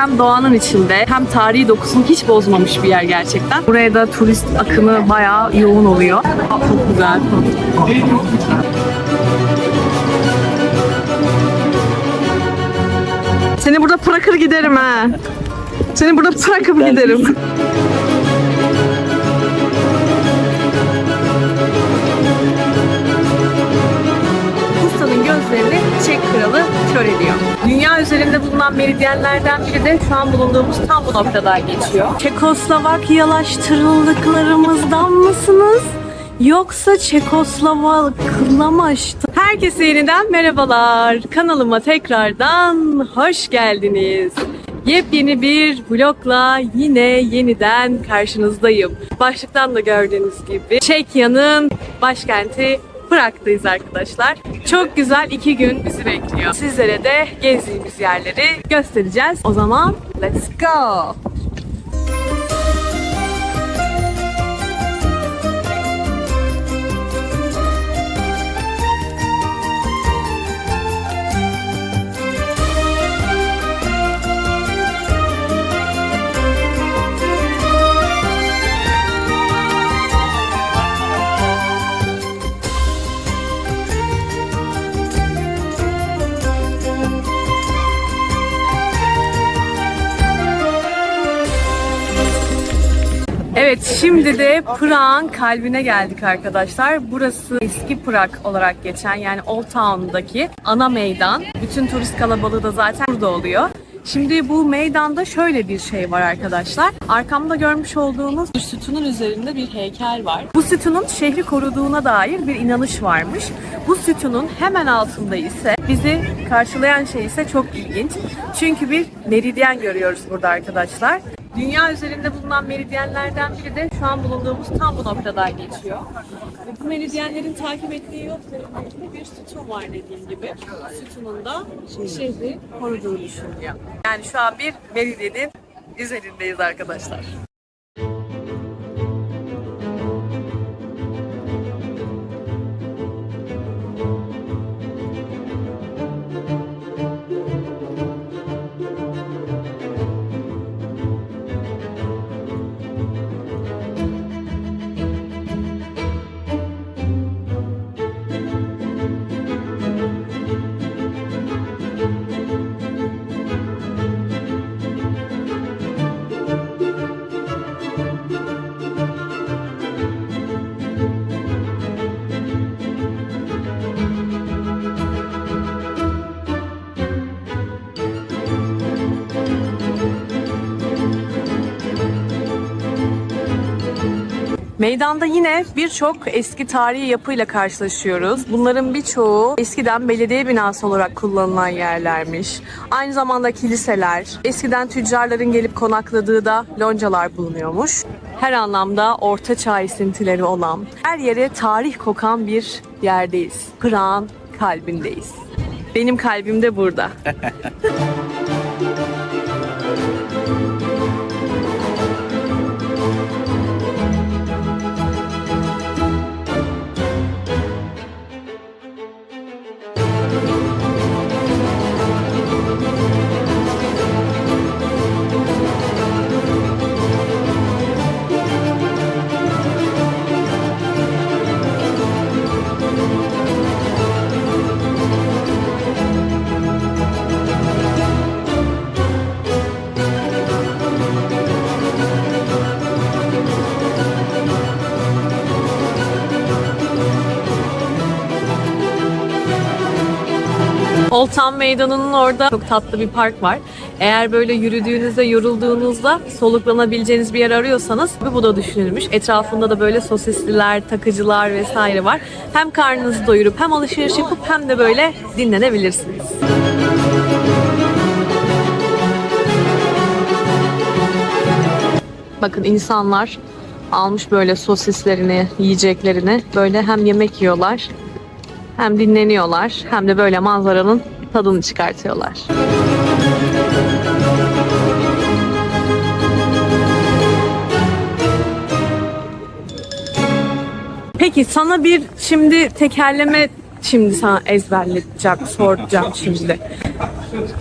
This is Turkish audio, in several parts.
Hem doğanın içinde hem tarihi dokusunu hiç bozmamış bir yer gerçekten. Buraya da turist akını bayağı yoğun oluyor. Çok güzel. Seni burada bırakır giderim ha. Seni burada bırakıp giderim. Çek kralı kör ediyor. Dünya üzerinde bulunan meridyenlerden biri de şu an bulunduğumuz tam bu noktadan geçiyor. Çekoslovakyalaştırıldıklarımızdan mısınız? Yoksa Çekoslovaklamaştı. Herkese yeniden merhabalar. Kanalıma tekrardan hoş geldiniz. Yepyeni bir vlogla yine yeniden karşınızdayım. Başlıktan da gördüğünüz gibi Çekya'nın başkenti Prag'dayız arkadaşlar. Çok güzel iki gün bizi bekliyor. Sizlere de gezdiğimiz yerleri göstereceğiz. O zaman let's go! Evet şimdi de Prag'ın kalbine geldik arkadaşlar. Burası eski Prag olarak geçen yani Old Town'daki ana meydan. Bütün turist kalabalığı da zaten burada oluyor. Şimdi bu meydanda şöyle bir şey var arkadaşlar. Arkamda görmüş olduğunuz bir sütunun üzerinde bir heykel var. Bu sütunun şehri koruduğuna dair bir inanış varmış. Bu sütunun hemen altında ise bizi karşılayan şey ise çok ilginç. Çünkü bir meridyen görüyoruz burada arkadaşlar. Dünya üzerinde bulunan meridyenlerden biri de şu an bulunduğumuz tam bu noktadan geçiyor. Ve bu meridyenlerin takip ettiği yol bir sütun var dediğim gibi. Sütunun da şehri koruduğu düşünülüyor. Yani şu an bir meridyenin üzerindeyiz arkadaşlar. Meydanda yine birçok eski tarihi yapıyla karşılaşıyoruz. Bunların birçoğu eskiden belediye binası olarak kullanılan yerlermiş. Aynı zamanda kiliseler, eskiden tüccarların gelip konakladığı da loncalar bulunuyormuş. Her anlamda orta çağ esintileri olan, her yere tarih kokan bir yerdeyiz. Prag'ın kalbindeyiz. Benim kalbim de burada. Old Meydanı'nın orada çok tatlı bir park var. Eğer böyle yürüdüğünüzde, yorulduğunuzda soluklanabileceğiniz bir yer arıyorsanız bu da düşünülmüş. Etrafında da böyle sosisliler, takıcılar vesaire var. Hem karnınızı doyurup hem alışveriş yapıp hem de böyle dinlenebilirsiniz. Bakın insanlar almış böyle sosislerini, yiyeceklerini böyle hem yemek yiyorlar hem dinleniyorlar hem de böyle manzaranın tadını çıkartıyorlar. Peki sana bir şimdi tekerleme şimdi sana ezberleteceğim, soracağım şimdi.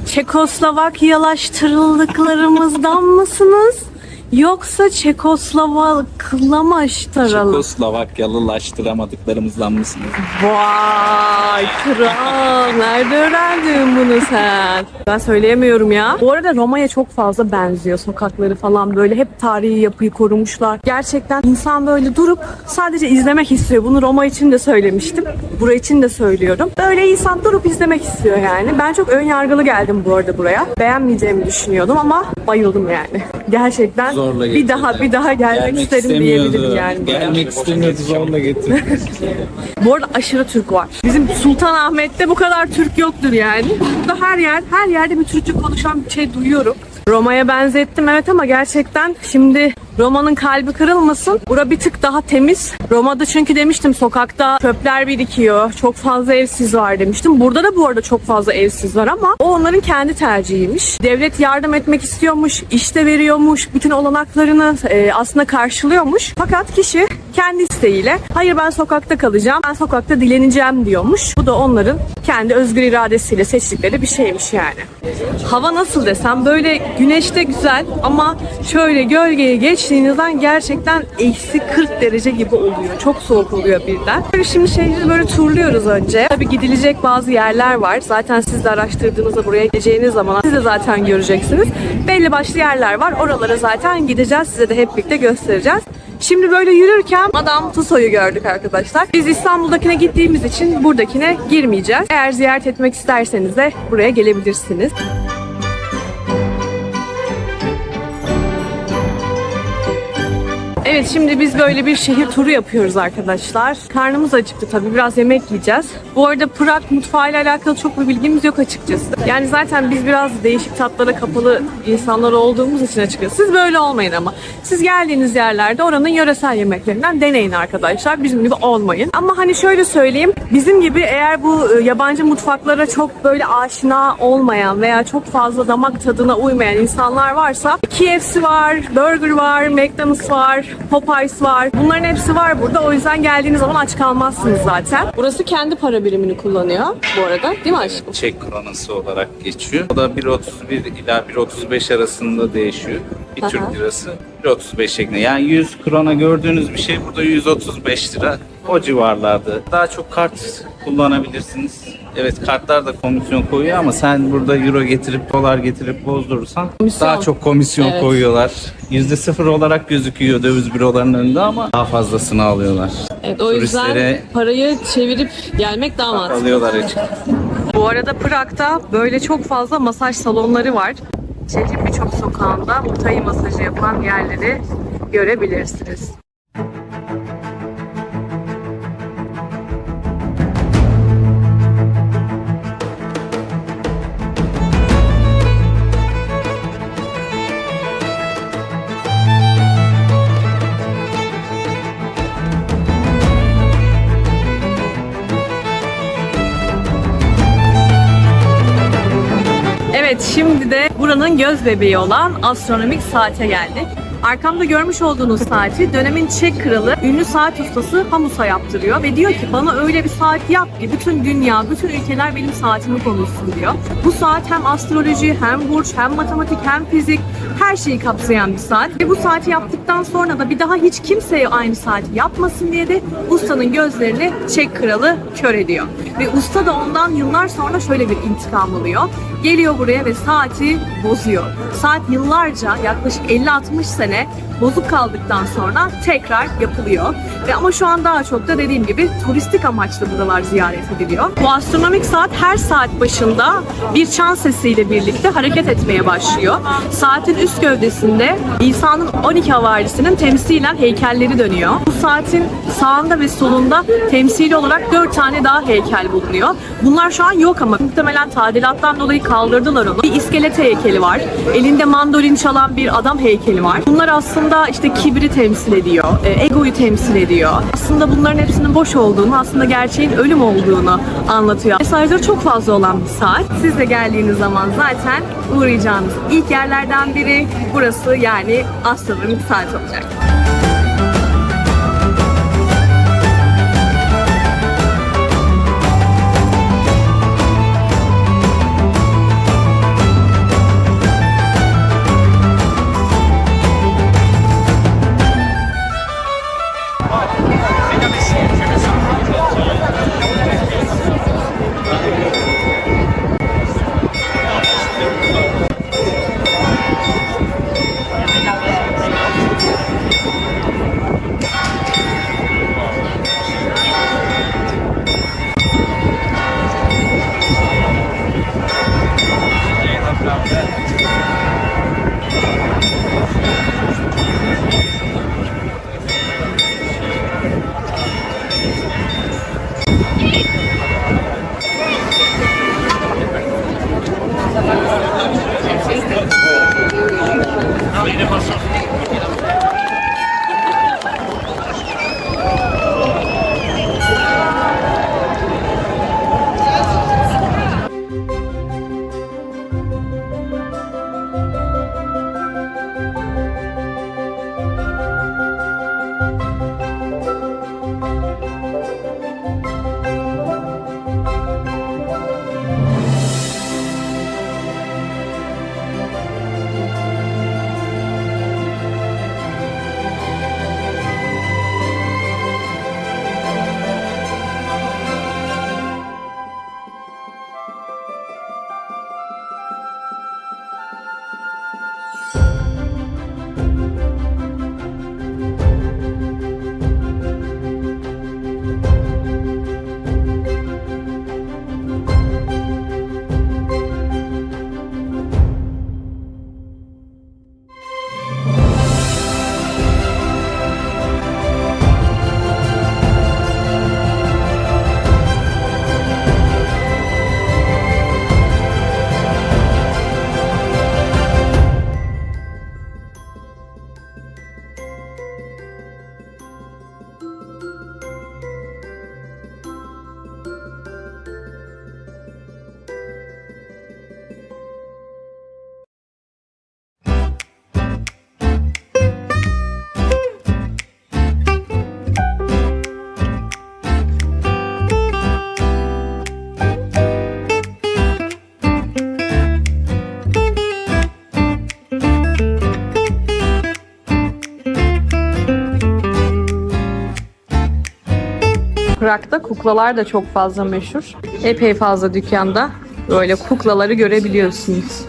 Çekoslovakyalaştırıldıklarımızdan mısınız? Yoksa Çekoslovaklamaştırıl. Çekoslovakyalılaştıramadıklarımızdan mısınız? Vay kral nerede öğrendin bunu sen? Ben söyleyemiyorum ya. Bu arada Roma'ya çok fazla benziyor sokakları falan böyle hep tarihi yapıyı korumuşlar. Gerçekten insan böyle durup sadece izlemek istiyor. Bunu Roma için de söylemiştim. Bura için de söylüyorum. Böyle insan durup izlemek istiyor yani. Ben çok ön yargılı geldim bu arada buraya. Beğenmeyeceğimi düşünüyordum ama bayıldım yani. Gerçekten Zorla bir getirdi. daha bir daha gelmek, isterim diyebilirim yani. Gelmek istemiyordu zorla getirdi. Bu arada aşırı Türk var. Bizim Sultanahmet'te bu kadar Türk yoktur yani. Burada her yer, her yerde bir Türkçe konuşan bir şey duyuyorum. Roma'ya benzettim evet ama gerçekten şimdi Roma'nın kalbi kırılmasın. Bura bir tık daha temiz. Roma'da çünkü demiştim sokakta çöpler birikiyor. Çok fazla evsiz var demiştim. Burada da bu arada çok fazla evsiz var ama o onların kendi tercihiymiş. Devlet yardım etmek istiyormuş, işte veriyormuş, bütün olanaklarını e, aslında karşılıyormuş. Fakat kişi kendi isteğiyle hayır ben sokakta kalacağım, ben sokakta dileneceğim diyormuş. Bu da onların kendi özgür iradesiyle seçtikleri bir şeymiş yani. Hava nasıl desem böyle güneşte güzel ama şöyle gölgeye geçtiğinizden gerçekten eksi 40 derece gibi oluyor. Çok soğuk oluyor birden. Tabii Şimdi şehri böyle turluyoruz önce. Tabii gidilecek bazı yerler var. Zaten siz de araştırdığınızda buraya gideceğiniz zaman siz de zaten göreceksiniz. Belli başlı yerler var. Oralara zaten gideceğiz. Size de hep birlikte göstereceğiz. Şimdi böyle yürürken Madame Tussauds'u gördük arkadaşlar. Biz İstanbul'dakine gittiğimiz için buradakine girmeyeceğiz. Eğer ziyaret etmek isterseniz de buraya gelebilirsiniz. Evet şimdi biz böyle bir şehir turu yapıyoruz arkadaşlar. Karnımız acıktı tabii biraz yemek yiyeceğiz. Bu arada Prag mutfağıyla alakalı çok bir bilgimiz yok açıkçası. Yani zaten biz biraz değişik tatlara kapalı insanlar olduğumuz için açıkçası. Siz böyle olmayın ama. Siz geldiğiniz yerlerde oranın yöresel yemeklerinden deneyin arkadaşlar. Bizim gibi olmayın. Ama hani şöyle söyleyeyim. Bizim gibi eğer bu e, yabancı mutfaklara çok böyle aşina olmayan veya çok fazla damak tadına uymayan insanlar varsa KFC var, Burger var, McDonald's var, Popeyes var. Bunların hepsi var burada. O yüzden geldiğiniz zaman aç kalmazsınız zaten. Burası kendi para birimini kullanıyor bu arada. Değil mi aşkım? Çek kronası olarak geçiyor. O da 1.31 ila 1.35 arasında değişiyor. Bir Aha. Türk lirası 1.35 şeklinde. Yani 100 krona gördüğünüz bir şey burada 135 lira. O civarlarda. Daha çok kart kullanabilirsiniz. Evet kartlar da komisyon koyuyor ama sen burada euro getirip dolar getirip bozdurursan Komisyon. daha çok komisyon Evet. koyuyorlar. %0 olarak gözüküyor döviz bürolarının önünde ama daha fazlasını alıyorlar. Evet o yüzden Turistlere- parayı çevirip gelmek daha mantıklı. Alıyorlar açıkçası. Bu arada Prag'da böyle çok fazla masaj salonları var. Şehrin birçok sokağında Muay masajı yapan yerleri görebilirsiniz. Buranın göz bebeği olan astronomik saate geldik. Arkamda görmüş olduğunuz saati dönemin Çek kralı ünlü saat ustası Hamus'a yaptırıyor ve diyor ki bana öyle bir saat yap ki bütün dünya, bütün ülkeler benim saatimi konuşsun diyor. Bu saat hem astroloji, hem burç, hem matematik, hem fizik her şeyi kapsayan bir saat. Ve bu saati yaptıktan sonra da bir daha hiç kimseye aynı saati yapmasın diye de ustanın gözlerini Çek kralı kör ediyor. Ve usta da ondan yıllar sonra şöyle bir intikam alıyor. Geliyor buraya ve saati bozuyor. Saat yıllarca yaklaşık 50-60 sene bozuk kaldıktan sonra tekrar yapılıyor. Ve ama şu an daha çok da dediğim gibi turistik amaçlı buralar ziyaret ediliyor. Bu astronomik saat her saat başında bir çan sesiyle birlikte hareket etmeye başlıyor. Saatin üst gövdesinde İsa'nın 12 havarisinin temsilen heykelleri dönüyor. Bu saatin sağında ve solunda temsili olarak 4 tane daha heykel bulunuyor. Bunlar şu an yok ama muhtemelen tadilattan dolayı kaldırdılar onu. Bir iskelete heykeli var. Elinde mandolin çalan bir adam heykeli var. Bunlar aslında işte kibri temsil ediyor. e, Egoyu temsil ediyor. Aslında bunların hepsinin boş olduğunu, aslında gerçeğin ölüm olduğunu anlatıyor. Mesajları çok fazla olan bir saat. Siz de geldiğiniz zaman zaten uğrayacağınız ilk yerlerden biri burası yani astronomik saat olacak. Prag'da kuklalar da çok fazla meşhur. Epey fazla dükkanda böyle kuklaları görebiliyorsunuz.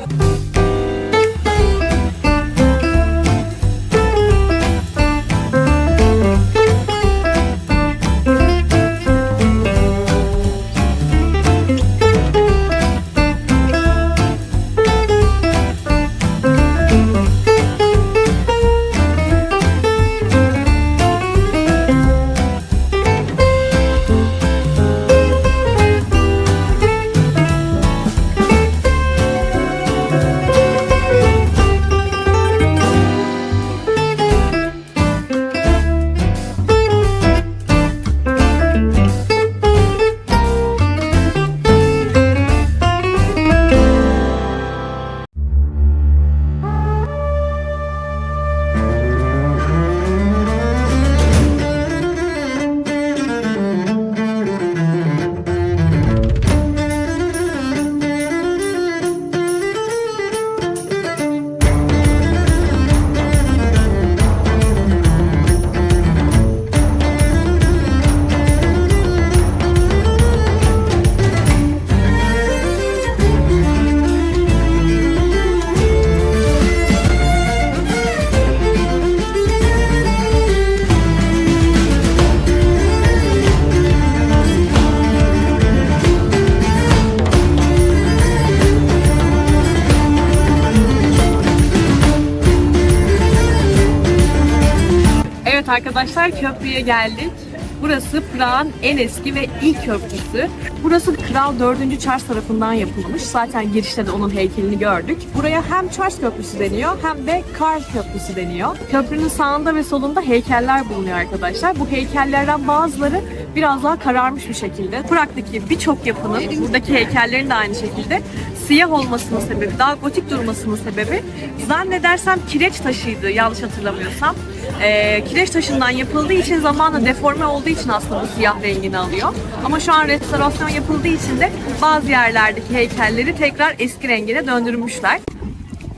Arkadaşlar köprüye geldik. Burası Prag'ın en eski ve ilk köprüsü. Burası Kral 4. Charles tarafından yapılmış. Zaten girişte de onun heykelini gördük. Buraya hem Charles Köprüsü deniyor hem de Karl Köprüsü deniyor. Köprünün sağında ve solunda heykeller bulunuyor arkadaşlar. Bu heykellerden bazıları biraz daha kararmış bir şekilde. Prag'daki birçok yapının, buradaki heykellerin de aynı şekilde siyah olmasının sebebi, daha gotik durmasının sebebi zannedersem kireç taşıydı yanlış hatırlamıyorsam. Ee, kireç taşından yapıldığı için zamanla deforme olduğu için aslında bu siyah rengini alıyor. Ama şu an restorasyon yapıldığı için de bazı yerlerdeki heykelleri tekrar eski rengine döndürmüşler.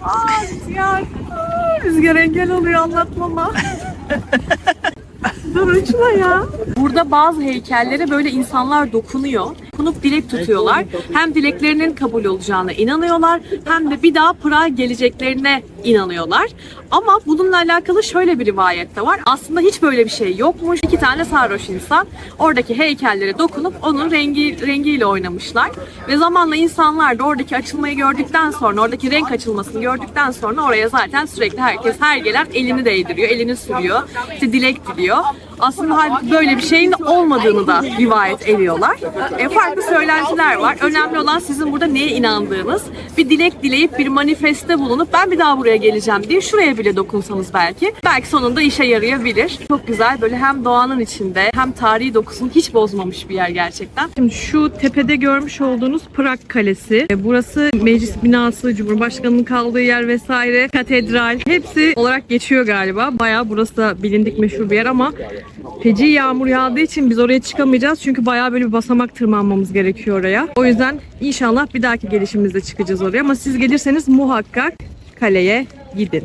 Aa rüzgar. Aa, rüzgar engel oluyor anlatmama. Dur uçma ya. Burada bazı heykellere böyle insanlar dokunuyor. Dokunup dilek tutuyorlar. Hem dileklerinin kabul olacağına inanıyorlar hem de bir daha Prag'a geleceklerine inanıyorlar. Ama bununla alakalı şöyle bir rivayet de var. Aslında hiç böyle bir şey yokmuş. İki tane sarhoş insan oradaki heykellere dokunup onun rengi rengiyle oynamışlar. Ve zamanla insanlar da oradaki açılmayı gördükten sonra, oradaki renk açılmasını gördükten sonra oraya zaten sürekli herkes her gelen elini değdiriyor, elini sürüyor, işte dilek diliyor. aslında halbuki böyle bir şeyin olmadığını da rivayet ediyorlar. E, farklı söylentiler var. Önemli olan sizin burada neye inandığınız. Bir dilek dileyip bir manifeste bulunup ben bir daha buraya geleceğim diye şuraya bile dokunsanız belki. Belki sonunda işe yarayabilir. Çok güzel böyle hem doğanın içinde hem tarihi dokusunu hiç bozmamış bir yer gerçekten. Şimdi şu tepede görmüş olduğunuz Prag Kalesi. E, Burası meclis binası, Cumhurbaşkanı'nın kaldığı yer vesaire, katedral hepsi olarak geçiyor galiba. Bayağı burası da bilindik meşhur bir yer ama feci yağmur yağdığı için biz oraya çıkamayacağız. Çünkü bayağı böyle bir basamak tırmanmamız gerekiyor oraya. O yüzden inşallah bir dahaki gelişimizde çıkacağız oraya. Ama siz gelirseniz muhakkak kaleye gidin.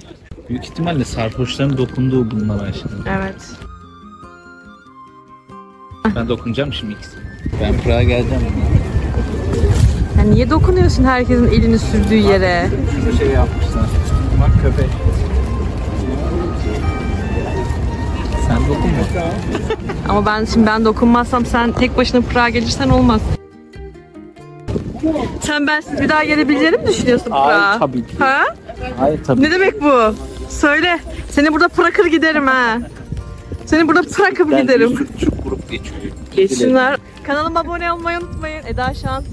Büyük ihtimalle sarhoşların dokunduğu bunlar Ayşe. Evet. Ben dokunacağım şimdi ikisini. Ben Prag'a geleceğim. Ya niye dokunuyorsun herkesin elini sürdüğü yere? Şurada şey yapmışlar. Bak köpek. Sen dokunma. Ama ben şimdi ben dokunmazsam sen tek başına Prag'a gelirsen olmaz. Sen bensiz bir daha gelebileceğini mi düşünüyorsun Prag'a? tabii ki. Ha? Hayır tabii. Ne demek bu? Söyle. Seni burada bırakır giderim ha. Seni burada bırakıp giderim. Türk grup geçiyor. Geçsinler. Kanalıma abone olmayı unutmayın. Eda Şan.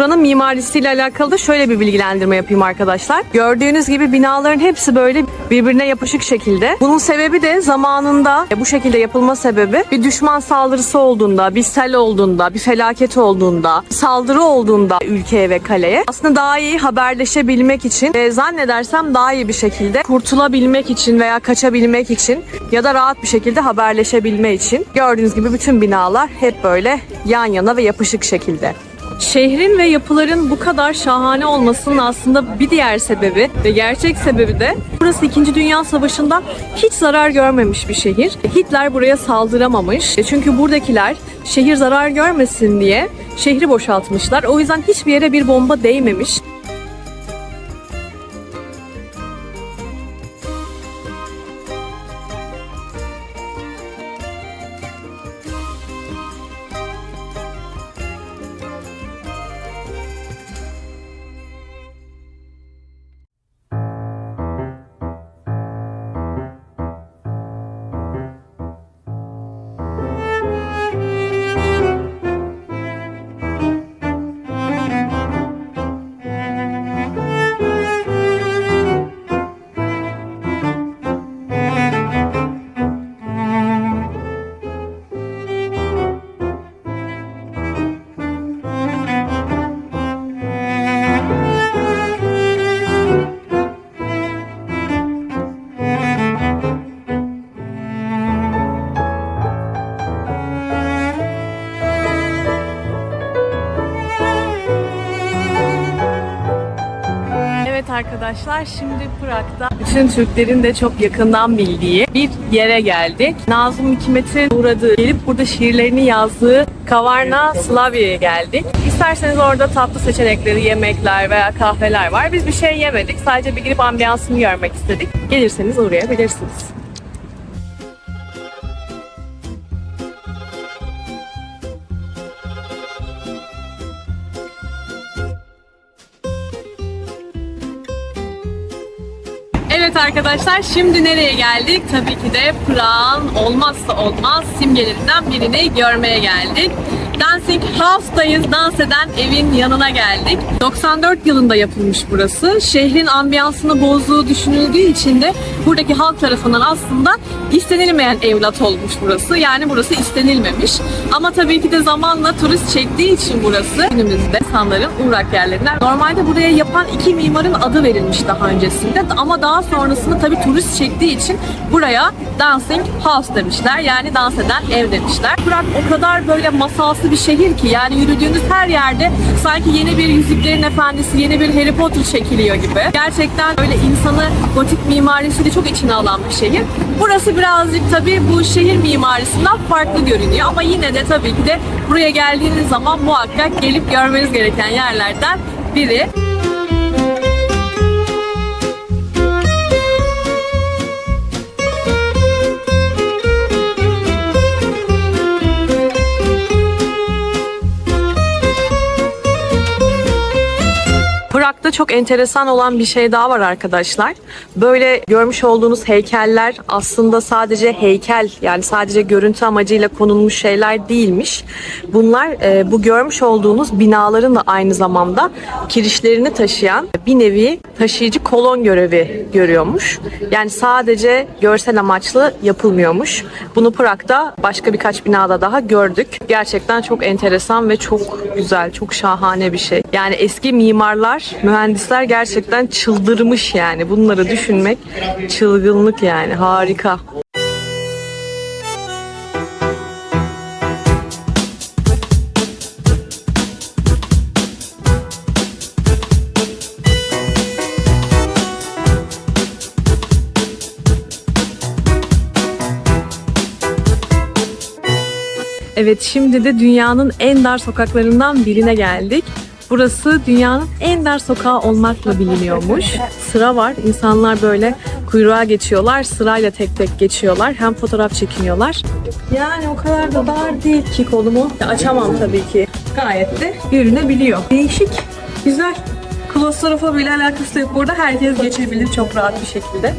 Buranın mimarisiyle alakalı da şöyle bir bilgilendirme yapayım arkadaşlar. Gördüğünüz gibi binaların hepsi böyle birbirine yapışık şekilde. Bunun sebebi de zamanında bu şekilde yapılma sebebi bir düşman saldırısı olduğunda, bir sel olduğunda, bir felaket olduğunda, saldırı olduğunda ülkeye ve kaleye aslında daha iyi haberleşebilmek için ve zannedersem daha iyi bir şekilde kurtulabilmek için veya kaçabilmek için ya da rahat bir şekilde haberleşebilme için. Gördüğünüz gibi bütün binalar hep böyle yan yana ve yapışık şekilde. Şehrin ve yapıların bu kadar şahane olmasının aslında bir diğer sebebi ve gerçek sebebi de burası 2. Dünya Savaşı'nda hiç zarar görmemiş bir şehir. Hitler buraya saldıramamış. E Çünkü buradakiler şehir zarar görmesin diye şehri boşaltmışlar. O yüzden hiçbir yere bir bomba değmemiş. Arkadaşlar şimdi Prag'da bütün Türklerin de çok yakından bildiği bir yere geldik. Nazım Hikmet'in uğradığı, gelip burada şiirlerini yazdığı Kavarna Slavya'ya geldik. İsterseniz orada tatlı seçenekleri, yemekler veya kahveler var. Biz bir şey yemedik. Sadece bir girip ambiyansını görmek istedik. Gelirseniz uğrayabilirsiniz. Evet arkadaşlar şimdi nereye geldik? Tabii ki de Prag'ın olmazsa olmaz simgelerinden birini görmeye geldik. Dancing House'dayız. Dans eden evin yanına geldik. 94 yılında yapılmış burası. Şehrin ambiyansını bozduğu düşünüldüğü için de buradaki halk tarafından aslında istenilmeyen evlat olmuş burası. Yani burası istenilmemiş. Ama tabii ki de zamanla turist çektiği için burası günümüzde insanların uğrak yerlerinden. Normalde buraya yapan iki mimarın adı verilmiş daha öncesinde ama daha sonrasında tabii turist çektiği için buraya Dancing House demişler. Yani dans eden ev demişler. Prag o kadar böyle masalsı bir şehir ki yani yürüdüğünüz her yerde sanki yeni bir Yüzüklerin Efendisi, yeni bir Harry Potter çekiliyor gibi. Gerçekten öyle insanı gotik mimarisiyle çok içine alan bir şehir. Burası birazcık tabii bu şehir mimarisinden farklı görünüyor ama yine de tabii ki de buraya geldiğiniz zaman muhakkak gelip görmeniz gereken yerlerden biri. Prag'da çok enteresan olan bir şey daha var arkadaşlar. Böyle görmüş olduğunuz heykeller aslında sadece heykel yani sadece görüntü amacıyla konulmuş şeyler değilmiş. Bunlar e, bu görmüş olduğunuz binaların da aynı zamanda kirişlerini taşıyan bir nevi taşıyıcı kolon görevi görüyormuş. Yani sadece görsel amaçlı yapılmıyormuş. Bunu Prag'da başka birkaç binada daha gördük. Gerçekten çok enteresan ve çok güzel, çok şahane bir şey. Yani eski mimarlar, mühendisler gerçekten çıldırmış yani. Bunları düşünmek çılgınlık yani. Harika. Evet şimdi de dünyanın en dar sokaklarından birine geldik. Burası dünyanın en dar sokağı olmakla biliniyormuş. Sıra var. İnsanlar böyle kuyruğa geçiyorlar. Sırayla tek tek geçiyorlar. Hem fotoğraf çekiniyorlar. Yani o kadar da dar değil ki kolumu. Açamam tabii ki. Gayet de yürünebiliyor. Değişik. Güzel. Klostrofobi ile alakası yok. Burada herkes geçebilir çok rahat bir şekilde.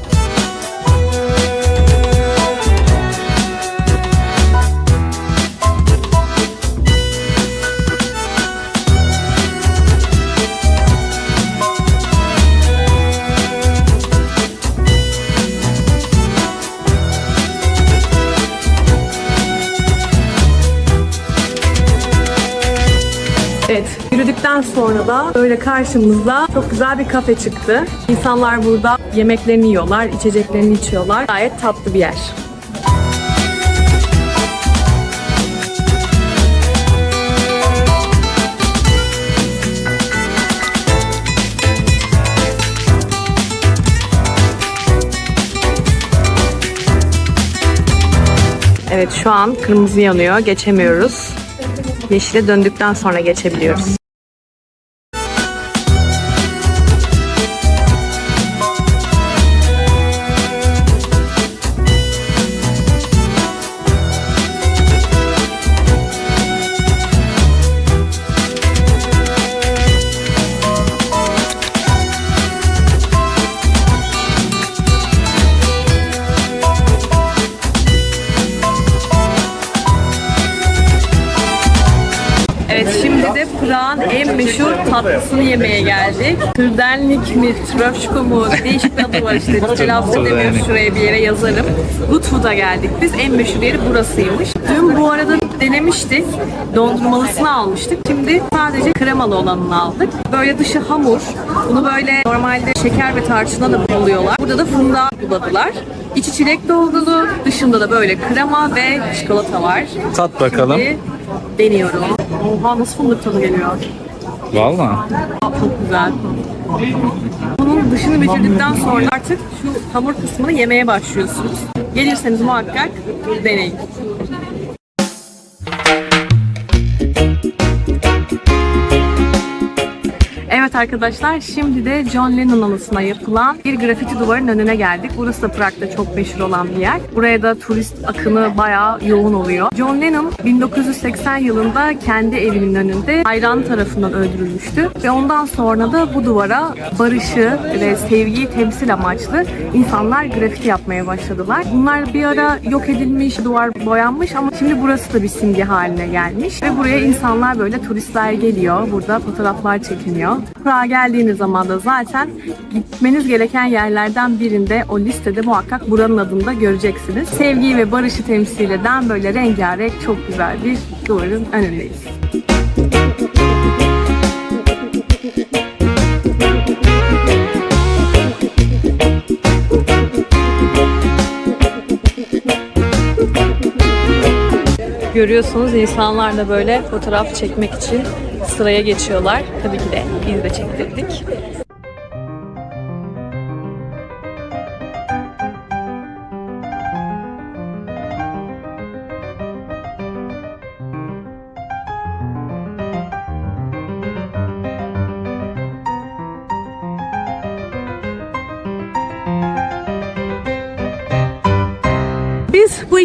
Yürüdükten sonra da böyle karşımızda çok güzel bir kafe çıktı. İnsanlar burada yemeklerini yiyorlar, içeceklerini içiyorlar. Gayet tatlı bir yer. Evet şu an kırmızı yanıyor. Geçemiyoruz. Yeşile döndükten sonra geçebiliyoruz. En meşhur tatlısını yemeye geldik. Kırdenlik mi, tröşko mu değişik bir adı var işte. Telaffuz edemiyoruz şuraya bir yere yazarım. Lutfu'da geldik biz. En meşhur yeri burasıymış. Dün bu arada denemiştik. Dondurmalısını almıştık. Şimdi sadece kremalı olanını aldık. Böyle dışı hamur. Bunu böyle normalde şeker ve tarçına da buluyorlar. Burada da fındığa buladılar. İçi çilek dolgulu, dışında da böyle krema ve çikolata var. Tat bakalım. Şimdi deniyorum. Oha nasıl fındık tadı geliyor. Valla. Çok güzel. Bunun dışını bitirdikten sonra artık şu hamur kısmını yemeye başlıyorsunuz. Gelirseniz muhakkak deneyin. Evet arkadaşlar şimdi de John Lennon anısına yapılan bir grafiti duvarın önüne geldik. Burası da Prag'da çok meşhur olan bir yer. Buraya da turist akını bayağı yoğun oluyor. John Lennon 1980 yılında kendi evinin önünde hayran tarafından öldürülmüştü. Ve ondan sonra da bu duvara barışı ve sevgiyi temsil amaçlı insanlar grafiti yapmaya başladılar. Bunlar bir ara yok edilmiş, duvar boyanmış ama şimdi burası da bir simge haline gelmiş. Ve buraya insanlar böyle turistler geliyor. Burada fotoğraflar çekiniyor. Prag'a geldiğiniz zaman da zaten gitmeniz gereken yerlerden birinde o listede muhakkak buranın adını da göreceksiniz. Sevgiyi ve barışı temsil eden böyle rengarenk çok güzel bir duvarın önündeyiz. Görüyorsunuz insanlar da böyle fotoğraf çekmek için sıraya geçiyorlar. Tabii ki de biz de çektirdik.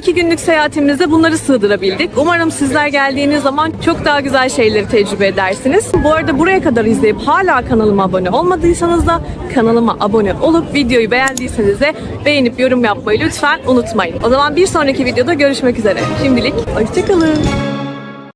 İki günlük seyahatimizde bunları sığdırabildik. Umarım sizler geldiğiniz zaman çok daha güzel şeyleri tecrübe edersiniz. Bu arada buraya kadar izleyip hala kanalıma abone olmadıysanız da kanalıma abone olup videoyu beğendiyseniz de beğenip yorum yapmayı lütfen unutmayın. O zaman bir sonraki videoda görüşmek üzere. Şimdilik hoşçakalın.